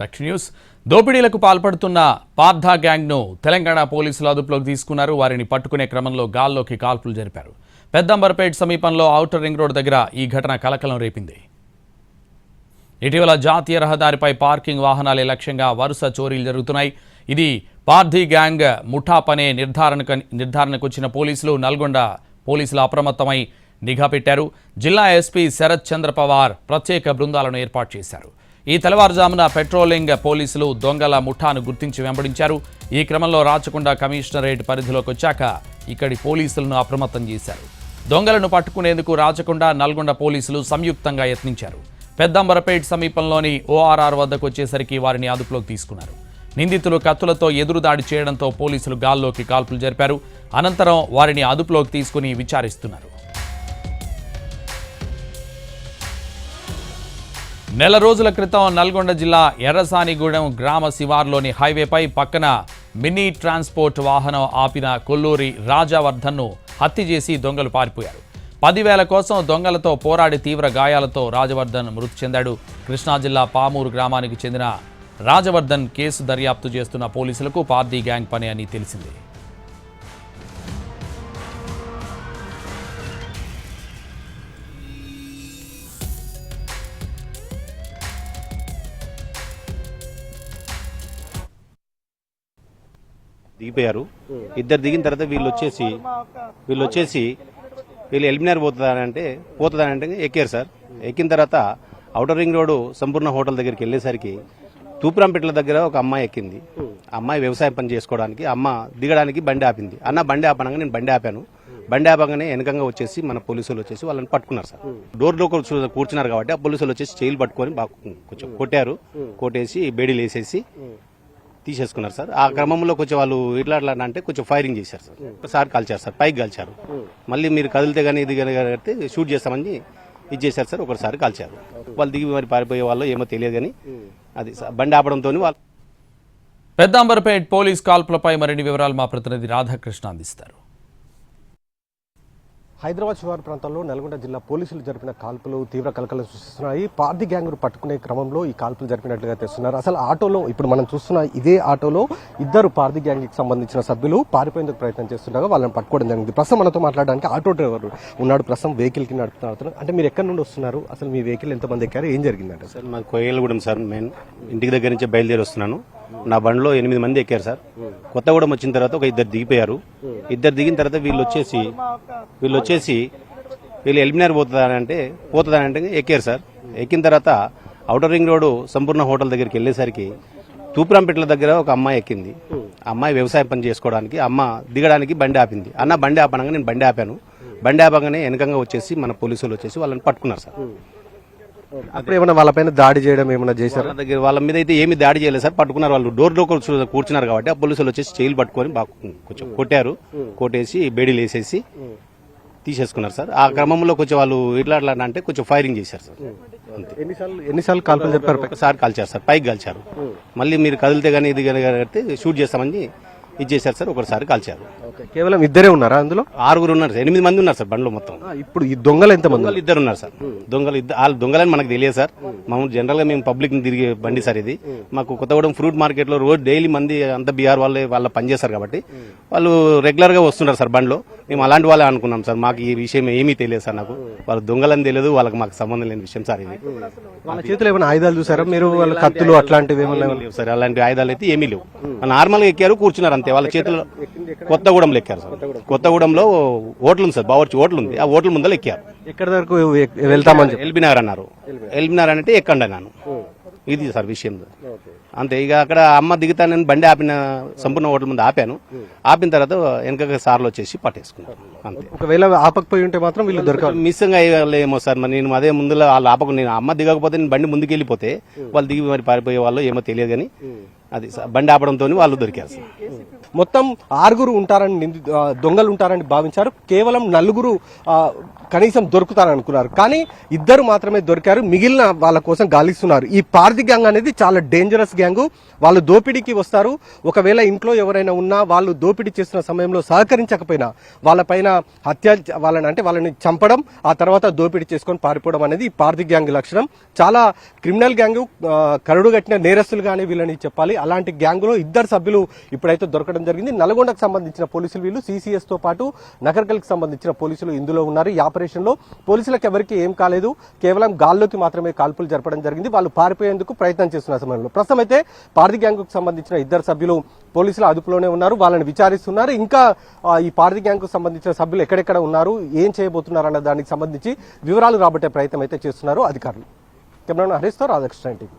Back to news దోపిడీలకు పాల్పడుతున్న పార్థా గ్యాంగ్ను తెలంగాణ పోలీసులు అదుపులోకి తీసుకున్నారు. వారిని పట్టుకునే క్రమంలో గాల్లోకి కాల్పులు జరిపారు. పెద్దంబర్పేట్ సమీపంలో ఔటర్ రింగ్ రోడ్ దగ్గర ఈ ఘటన కలకలం రేపింది. ఇటీవల జాతీయ రహదారిపై పార్కింగ్ వాహనాలే లక్ష్యంగా వరుస చోరీలు జరుగుతున్నాయి. ఇది పార్థీ గ్యాంగ్ ముఠా పనే నిర్ధారణకు నిర్ధారణకు వచ్చిన పోలీసులు నల్గొండ పోలీసులు అప్రమత్తమై నిఘా పెట్టారు. జిల్లా ఎస్పీ శరత్ చంద్ర పవార్ ప్రత్యేక బృందాలను ఏర్పాటు చేశారు. ఈ తెల్లవారుజామున పెట్రోలింగ్ పోలీసులు దొంగల ముఠాను గుర్తించి వెంబడించారు. ఈ క్రమంలో రాచకొండ కమిషనరేట్ పరిధిలోకి వచ్చాక ఇక్కడి పోలీసులను అప్రమత్తం చేశారు. దొంగలను పట్టుకునేందుకు రాచకొండ నల్గొండ పోలీసులు సంయుక్తంగా యత్నించారు. పెద్దంబరపేట్ సమీపంలోని ఓఆర్ఆర్ వద్దకు వచ్చేసరికి వారిని అదుపులోకి తీసుకున్నారు. నిందితులు కత్తులతో ఎదురుదాడి చేయడంతో పోలీసులు గాల్లోకి కాల్పులు జరిపారు. అనంతరం వారిని అదుపులోకి తీసుకుని విచారిస్తున్నారు. నెల రోజుల క్రితం నల్గొండ జిల్లా ఎర్రసానిగూడెం గ్రామ శివార్లోని హైవేపై పక్కన మినీ ట్రాన్స్పోర్ట్ వాహనం ఆపిన కొల్లూరి రాజావర్ధన్ను హత్య చేసి దొంగలు పారిపోయారు. పదివేల కోసం దొంగలతో పోరాడి తీవ్ర గాయాలతో రాజవర్ధన్ మృతి చెందాడు. కృష్ణా జిల్లా పామూరు గ్రామానికి చెందిన రాజవర్ధన్ కేసు దర్యాప్తు చేస్తున్న పోలీసులకు పార్దీ గ్యాంగ్ పని అని తెలిసింది. దిగిపోయారు. ఇద్దరు దిగిన తర్వాత వీళ్ళు వచ్చేసి వీళ్ళు వచ్చేసి వీళ్ళు ఎలిమినార్ పోతుందనంటే పోతుందనంటే ఎక్కారు సార్. ఎక్కిన తర్వాత outer ring road Sampoorna hotel దగ్గరికి వెళ్ళేసరికి తూపురంపేటల దగ్గర ఒక అమ్మాయి ఎక్కింది. ఆ అమ్మాయి వ్యవసాయం పని చేసుకోవడానికి అమ్మ దిగడానికి బండి ఆపింది. అన్న బండి ఆపనంగా నేను బండి ఆపాను. బండి ఆపగానే వెనకంగా వచ్చేసి మన పోలీసులు వచ్చేసి వాళ్ళని పట్టుకున్నారు సార్. డోర్లో కూర్చు- కూర్చున్నారు కాబట్టి ఆ పోలీసులు వచ్చేసి చేయిలు పట్టుకొని కొంచెం కొట్టారు. కొట్టేసి బేడీలు వేసేసి తీసేసుకున్నారు సార్. ఆ క్రమంలో కొంచెం వాళ్ళు ఇట్లా అట్లా అంటే కొంచెం ఫైరింగ్ చేశారు సార్. ఒకసారి కాల్చారు సార్ పైకి కాల్చారు. మళ్ళీ మీరు కదిలితే కానీ ఇది కానీ కడితే షూట్ చేస్తామని ఇది చేశారు సార్ ఒకసారి కాల్చారు. వాళ్ళు దిగి మరి పారిపోయే వాళ్ళు ఏమో తెలియదు కానీ అది సార్ బండి ఆపడంతో వాళ్ళు పెద్దాంబర్పేట్ పోలీస్ కాల్పులపై మరిన్ని వివరాలు మా ప్రతినిధి రాధాకృష్ణ అందిస్తారు. హైదరాబాద్ శివారు ప్రాంతంలో నల్గొండ జిల్లా పోలీసులు జరిపిన కాల్పులు తీవ్ర కలకలం సృష్టిస్తున్నాయి. పార్టీ గ్యాంగును పట్టుకునే క్రమంలో ఈ కాల్పులు జరిపినట్లుగా తెస్తున్నారు అసలు ఆటోలో ఇప్పుడు మనం చూస్తున్న ఇదే ఆటోలో ఇద్దరు పార్టీ గ్యాంగ్కి సంబంధించిన సభ్యులు పారిపోయేందుకు ప్రయత్నం చేస్తుండగా వాళ్ళని పట్టుకోవడం జరిగింది. ప్రస్తుతం మనతో మాట్లాడడానికి ఆటో డ్రైవర్ ఉన్నాడు. ప్రస్తుతం వెహికల్కి నడుపుతున్నారు. అంటే మీరు ఎక్కడి నుండి వస్తున్నారు? అసలు మీ వెహికల్ ఎంతమంది ఎక్కారు? ఏం జరిగిందంటే? సార్ మాకు కొయ్యలగూడెం సార్. నేను ఇంటికి దగ్గర నుంచి బయలుదేరి వస్తున్నాను. నా బండిలో ఎనిమిది మంది ఎక్కారు సార్. కొత్తగూడెం వచ్చిన తర్వాత ఒక ఇద్దరు దిగిపోయారు. ఇద్దరు దిగిన తర్వాత వీళ్ళు వచ్చేసి వీళ్ళు వచ్చేసి వీళ్ళు ఎలిమినార్ పోతుందనంటే పోతుందనంటే ఎక్కారు సార్. ఎక్కిన తర్వాత outer ring road Sampoorna hotel దగ్గరికి వెళ్ళేసరికి తూపురంపేటల దగ్గర ఒక అమ్మాయి ఎక్కింది. ఆ అమ్మాయి వ్యవసాయ పని చేసుకోవడానికి అమ్మ దిగడానికి బండి ఆపింది. అన్న బండి ఆపనంగా నేను బండి ఆపాను. బండి ఆపగానే వెనకంగా వచ్చేసి మన పోలీసులు వచ్చేసి వాళ్ళని పట్టుకున్నారు సార్. అప్పుడు ఏమైనా వాళ్ళపైన దాడి చేయడం ఏమైనా చేశారు? వాళ్ళ దగ్గర వాళ్ళ మీద అయితే ఏమి దాడి చేయలేదు సార్. పట్టుకున్నారు వాళ్ళు. డోర్లో కూర్చు- కూర్చున్నారు కాబట్టి ఆ పోలీసులు వచ్చేసి చేయిలు పట్టుకొని కొంచెం కొట్టారు. కొట్టేసి బేడీలు వేసేసి తీసేసుకున్నారు సార్. ఆ క్రమంలో కొంచెం వాళ్ళు ఇట్లా అట్లా అంటే కొంచెం ఫైరింగ్ చేశారు సార్. ఎన్నిసార్లు ఎన్నిసార్లు కాల్పులు చెప్పారు? ఒకసారి కాల్చారు సార్. పైకి కాల్చారు. మళ్ళీ మీరు కదిలితే కానీ ఇది కానీ షూట్ చేస్తామని ఇది చేశారు సార్ ఒకసారి కాల్చారు. కేవలం ఇద్దరే ఉన్నారా అందులో? ఆరుగురు ఉన్నారు సార్ ఎనిమిది మంది ఉన్నారు సార్ బండ్లో మొత్తం. ఇప్పుడు ఈ దొంగలు ఎంతమంది దొంగలు ఇద్దరు ఉన్నారు సార్. దొంగలు వాళ్ళు దొంగలని మనకు తెలియదు సార్. మామూలు జనరల్గా మేము పబ్లిక్ తిరిగే బండి సార్ ఇది. మాకు కొత్తగూడెం ఫ్రూట్ మార్కెట్లో రోజు డైలీ మంది అంత బీహార్ వాళ్ళే వాళ్ళ పనిచేస్తారు కాబట్టి. వాళ్ళు రెగ్యులర్గా వస్తున్నారు సార్ బండిలో. మేము అలాంటి వాళ్ళే అనుకున్నాం సార్. మాకు ఈ విషయం ఏమీ తెలియదు సార్ నాకు. వాళ్ళు దొంగలని తెలియదు వాళ్ళకి మాకు సంబంధం లేని విషయం సార్ ఇది. వాళ్ళ చేతిలో ఏమైనా ఆయుధాలు చూసారా? మీరు వాళ్ళ కత్తులు అట్లాంటివి ఏమైనా ఏమీ లేవు సార్. అలాంటి ఆయుధాలు అయితే ఏమీ లేవు. నార్మల్గా ఎక్కారు కూర్చున్నారు అంతే. వాళ్ళ చేతిలో కొత్తగూడెంలో ఎక్కారు సార్. కొత్తగూడెంలో హోటల్ ఉంది సార్ బావర్చి హోటల్ ఉంది. ఆ హోటల్ ముందర ఎక్కారు. ఎక్కడి వరకు వెళ్తామని ఎల్బీ నగర్ అన్నారు. L B Nagar. అంటే ఎక్కండి అన్నాను. ఇది సార్ విషయం. అంతే. ఇక అక్కడ అమ్మ దిగుతానని బండి ఆపిన సంపూర్ణ హోటల్ ముందు ఆపాను. ఆపిన తర్వాత వెనక సార్లు వచ్చేసి పట్టేసుకున్నారు అంతే. ఒకవేళ ఆపకపోయి ఉంటే మాత్రం వీళ్ళు దొరకాలి మిస్సింగ్ అయ్యేమో సార్. మరి నేను అదే ముందులో వాళ్ళు ఆపకు నేను అమ్మ దిగకపోతే నేను బండి ముందుకు వెళ్ళిపోతే వాళ్ళు దిగి మరి పారిపోయే వాళ్ళు ఏమో తెలియదు కానీ అది బండి ఆపడంతో వాళ్ళు దొరికారు సార్. మొత్తం ఆరుగురు ఉంటారని నింది- దొంగలు ఉంటారని భావించారు. కేవలం నలుగురు కనీసం దొరుకుతారని అనుకున్నారు. కానీ ఇద్దరు మాత్రమే దొరికారు. మిగిలిన వాళ్ళ కోసం గాలిస్తున్నారు. ఈ పార్ది గ్యాంగ్ అనేది చాలా డేంజరస్ గ్యాంగు వాళ్ళు దోపిడీకి వస్తారు. ఒకవేళ ఇంట్లో ఎవరైనా ఉన్నా వాళ్ళు దోపిడీ చేస్తున్న సమయంలో సహకరించకపోయినా వాళ్ళపైన హత్య వాళ్ళని అంటే వాళ్ళని చంపడం ఆ తర్వాత దోపిడీ చేసుకొని పారిపోవడం అనేది పార్థి గ్యాంగ్ లక్షణం. చాలా క్రిమినల్ గ్యాంగ్ కరుడు కట్టిన నేరస్తులుగానే వీళ్ళని చెప్పాలి. అలాంటి గ్యాంగులో ఇద్దరు సభ్యులు ఇప్పుడైతే దొరకడం జరిగింది. నల్గొండకు సంబంధించిన పోలీసులు వీళ్ళు సిసిఎస్తో పాటు నగర్కల్కి సంబంధించిన పోలీసులు ఇందులో ఉన్నారు. ఈ ఆపరేషన్లో పోలీసులకు ఎవరికి ఏం కాలేదు. కేవలం గాల్లోకి మాత్రమే కాల్పులు జరపడం జరిగింది. వాళ్ళు పారిపోయేందుకు ప్రయత్నం చేస్తున్న సమయంలో. ప్రస్తుతం అయితే పార్థి గ్యాంగ్కు సంబంధించిన ఇద్దరు సభ్యులు పోలీసుల అదుపులోనే ఉన్నారు వాళ్ళని విచారిస్తున్నారు. ఇంకా ఈ పార్థి గ్యాంగ్కు సంబంధించిన సభ్యులు ఎక్కడెక్కడ ఉన్నారు ఏం చేయబోతున్నారు అన్న దానికి సంబంధించి వివరాలు రాబట్టే ప్రయత్నం అయితే చేస్తున్నారు అధికారులు. కెమెరాను హరిస్తో రాధాకృష్ణ టీవీ.